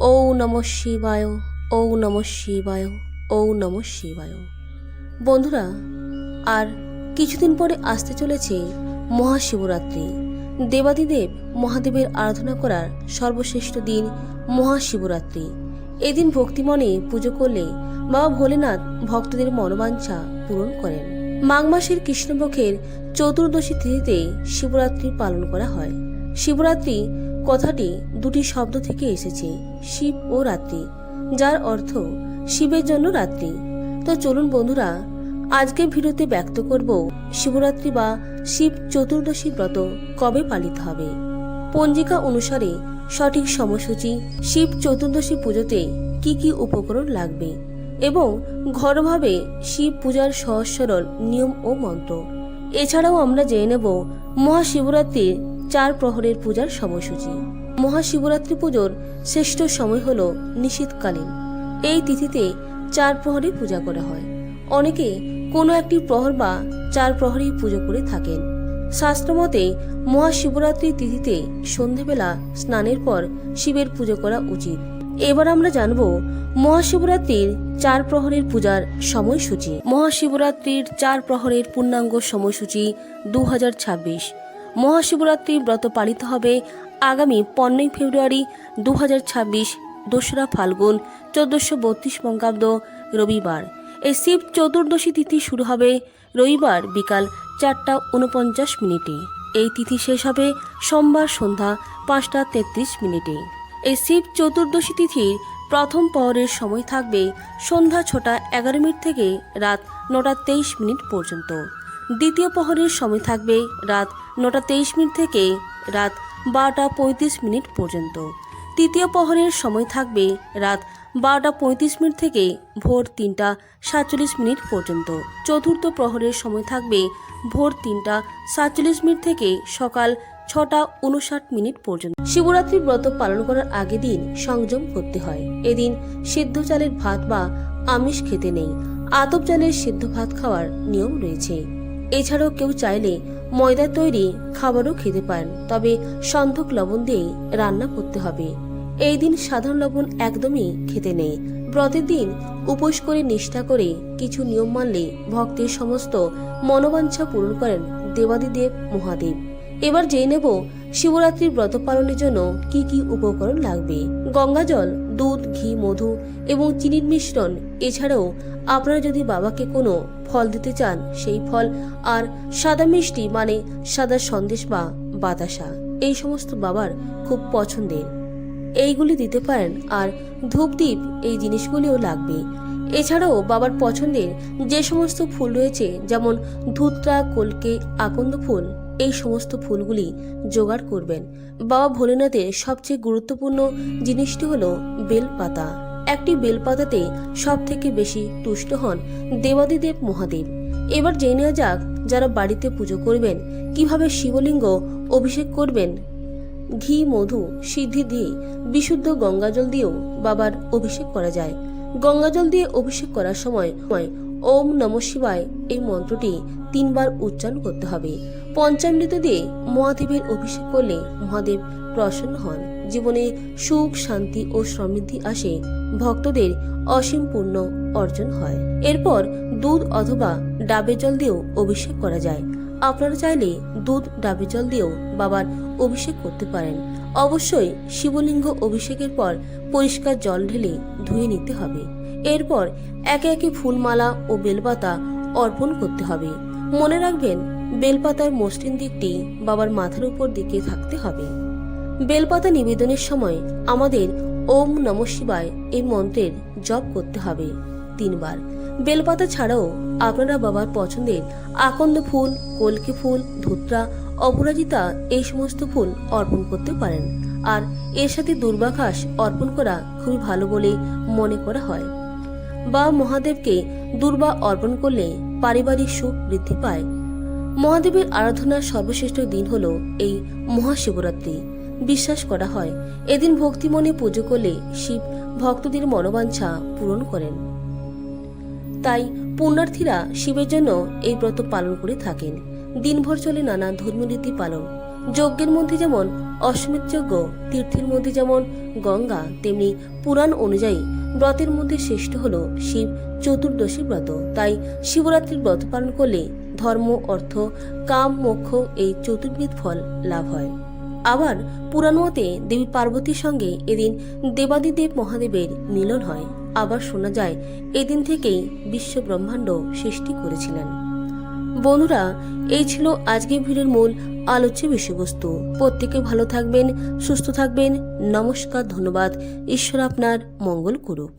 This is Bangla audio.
ও নম শিবায় ও নম শিবায় ও নম শিবায়। বন্ধুরা, আর কিছুদিন পরে আসতে চলেছে মহাশিবরাত্রি। দেবাদিদেব মহাদেবের আরাধনা করার সর্বশ্রেষ্ঠ দিন মহাশিবরাত্রি। এদিন ভক্তিমনে পুজো করলে বাবা ভোলেনাথ ভক্তদের মনোবাঞ্ছা পূরণ করেন। মাঘ মাসের কৃষ্ণপক্ষের চতুর্দশী তিথিতে শিবরাত্রি পালন করা হয়। শিবরাত্রি কথাটি দুটি শব্দ থেকে এসেছে, শিব ও রাত্রি, যার অর্থ শিবের জন্য রাত্রি। তো চলুন বন্ধুরা, আজকে ভিডিওতে ব্যক্ত করব শিবরাত্রি বা শিব চতুর্দশী ব্রত কবে পালিত হবে। পঞ্জিকা অনুসারে সঠিক সময়সূচি শিব চতুর্দশী পুজোতে কি কি উপকরণ লাগবে এবং ঘরোভাবে শিব পূজার সহজ সরল নিয়ম ও মন্ত্র। এছাড়াও আমরা জেনে নেব মহাশিবরাত্রির চার প্রহরের পূজার সময়সূচি। মহাশিবরাত্রি পুজোর শ্রেষ্ঠ সময় হল নিশীতকালীন। এই তিথিতে চার প্রহরে পূজা করা হয়। অনেকে কোনো একটি প্রহর বা চার প্রহরেই পুজো করে থাকেন। শাস্ত্রমতে মহাশিবরাত্রি তিথিতে সন্ধেবেলা স্নানের পর শিবের পুজো করা উচিত। এবার আমরা জানব মহাশিবরাত্রির চার প্রহরের পূজার সময়সূচি। মহাশিবরাত্রির চার প্রহরের পূর্ণাঙ্গ সময়সূচি দু হাজার ছাব্বিশ। মহাশিবরাত্রি ব্রত পালিত হবে আগামী পনেরোই ফেব্রুয়ারি দু হাজার ছাব্বিশ দোসরা ফাল্গুন চোদ্দশো বত্রিশ বঙ্গাব্দ রবিবার। এই শিব চতুর্দশী তিথি শুরু হবে রবিবার বিকাল চারটা উনপঞ্চাশ মিনিটে। এই তিথি শেষ হবে সোমবার সন্ধ্যা পাঁচটা তেত্রিশ মিনিটে। এই শিব চতুর্দশী তিথির প্রথম পহরের সময় থাকবে সন্ধ্যা ছটা এগারো মিনিট থেকে রাত নটা তেইশ মিনিট পর্যন্ত। দ্বিতীয় প্রহরের সময় থাকবে রাত নটা তেইশ মিনিট থেকে রাত বারোটা পঁয়ত্রিশ মিনিট পর্যন্ত। তৃতীয় প্রহরের সময় থাকবে রাত বারোটা পঁয়ত্রিশ মিনিট থেকে ভোর তিনটা সাতচল্লিশ মিনিট পর্যন্ত। চতুর্থ প্রহরের সময় থাকবে ভোর তিনটা সাতচল্লিশ মিনিট থেকে সকাল ছটা উনষাট মিনিট পর্যন্ত। শিবরাত্রি ব্রত পালন করার আগে দিন সংযম করতে হয়। এদিন সিদ্ধ চালের ভাত বা আমিষ খেতে নেই। আতপ চালের সিদ্ধ ভাত খাওয়ার নিয়ম রয়েছে। এছাড়াও কেউ চাইলে ময়দা তৈরি খাবারও খেতে পারেন, তবে সন্ধক লবণ দিয়েই রান্না করতে হবে। এই দিন সাধারণ লবণ একদমই খেতে নেই। ব্রতের দিন উপোস করে নিষ্ঠা করে কিছু নিয়ম মানলে ভক্তের সমস্ত মনোবাঞ্ছা পূরণ করেন দেবাদিদেব মহাদেব। এবার জেনে নেব শিবরাত্রির ব্রত পালনের জন্য কি কি উপকরণ লাগবে। গঙ্গাজল দুধ, ঘি, মধু এবং চিনির মিশ্রণ। এছাড়াও আপনারা যদি বাবাকে কোনো ফল দিতে চান, সেই ফল আর সাদা মিষ্টি মানে সাদা সন্দেশ বা বাতাসা, এই সমস্ত বাবার খুব পছন্দের। এইগুলি দিতে পারেন আর ধূপদীপ এই জিনিসগুলিও লাগবে এছাড়াও বাবার পছন্দের যে সমস্ত ফুল রয়েছে, যেমন ধুতরা, কলকে, আকন্দ ফুল, এই সমস্ত ফুলগুলি জোগাড় করবেন। বাবা ভোলেনাথের সবচেয়ে গুরুত্বপূর্ণ জিনিসটি হল বেলপাতা। একটি বেলপাতাতে সব থেকে বেশি তুষ্ট হন দেবাদিদেব মহাদেব। এবার জেনে নেওয়া যাক যারা বাড়িতে পুজো করবেন, কীভাবে শিবলিঙ্গ অভিষেক করবেন। ঘি, মধু, সিদ্ধি দিয়ে বিশুদ্ধ গঙ্গাজল দিয়েও বাবার অভিষেক করা যায়। গঙ্গাজল দিয়ে অভিষেক করার সময় ওম নম শিবায় এই মন্ত্রটি তিনবার উচ্চারণ করতে হবে। পঞ্চামৃত দিয়ে মহাদেবের অভিষেক করলে মহাদেব প্রসন্ন হন। জীবনে সুখ, শান্তি ও সমৃদ্ধি আসে। ভক্তদের অসীম পূর্ণ অর্জন হয়। এরপর দুধ অথবা ডাবের জল দিয়েও অভিষেক করা যায়। আপনারা চাইলে দুধ, ডাবের জল দিয়েও বাবার অভিষেক করতে পারেন। অবশ্যই শিবলিঙ্গ অভিষেকের পর পরিষ্কার জল ঢেলে ধুয়ে নিতে হবে। এরপর একে একে ফুলমালা ও বেলপাতা অর্পণ করতে হবে। মনে রাখবেন, বেলপাতার মসৃণ দিকটি বাবার মাথার উপর দিকে থাকতে হবে। বেলপাতা নিবেদনের সময় আমাদের ওম নম শিবায় এই মন্ত্রের জপ করতে হবে। তিনবার। বেলপাতা ছাড়াও আপনারা বাবার পছন্দের আকন্দ ফুল, কলকে ফুল, ধুত্রা, অপরাজিতা এই সমস্ত ফুল অর্পণ করতে পারেন। আর এর সাথে দুর্বাঘাস অর্পণ করা খুবই ভালো বলে মনে করা হয়। বা মহাদেবকে দুর্বা অর্পণ করলে পারিবারিক সুখ বৃদ্ধি পায়। মহাদেবের আরাধনার সর্বশ্রেষ্ঠ দিন হল এই মহাশিবরাত্রি। বিশ্বাস করা হয়, এদিন ভক্তিমনে পুজো করলে শিব ভক্তদের মনোবাঞ্ছা পূরণ করেন। তাই পুণ্যার্থীরা শিবের জন্য এই ব্রত পালন করে থাকেন। দিনভর চলে নানা ধর্মীয় রীতি পালন। যজ্ঞের মধ্যে যেমন অশ্বমেধ যজ্ঞ, তীর্থের মধ্যে যেমন গঙ্গা, তেমনি পুরাণ অনুযায়ী ব্রতের মধ্যে শ্রেষ্ঠ হল শিব চতুর্দশী ব্রত। তাই শিবরাত্রির ব্রত পালন করলে ধর্ম, অর্থ, কাম, মোক্ষ এই চতুর্বিধ ফল লাভ হয়। আবার পুরাণ মতে দেবী পার্বতীর সঙ্গে এদিন দেবাদিদেব মহাদেবের মিলন হয়। আবার শোনা যায়, এদিন থেকেই বিশ্ব ব্রহ্মাণ্ড সৃষ্টি করেছিলেন। বন্ধুরা, এই ছিল আজকের ভিড়ের মূল আলোচ্য বিষয়বস্তু। প্রত্যেকে ভালো থাকবেন, সুস্থ থাকবেন। নমস্কার, ধন্যবাদ। ঈশ্বর আপনার মঙ্গল করুক।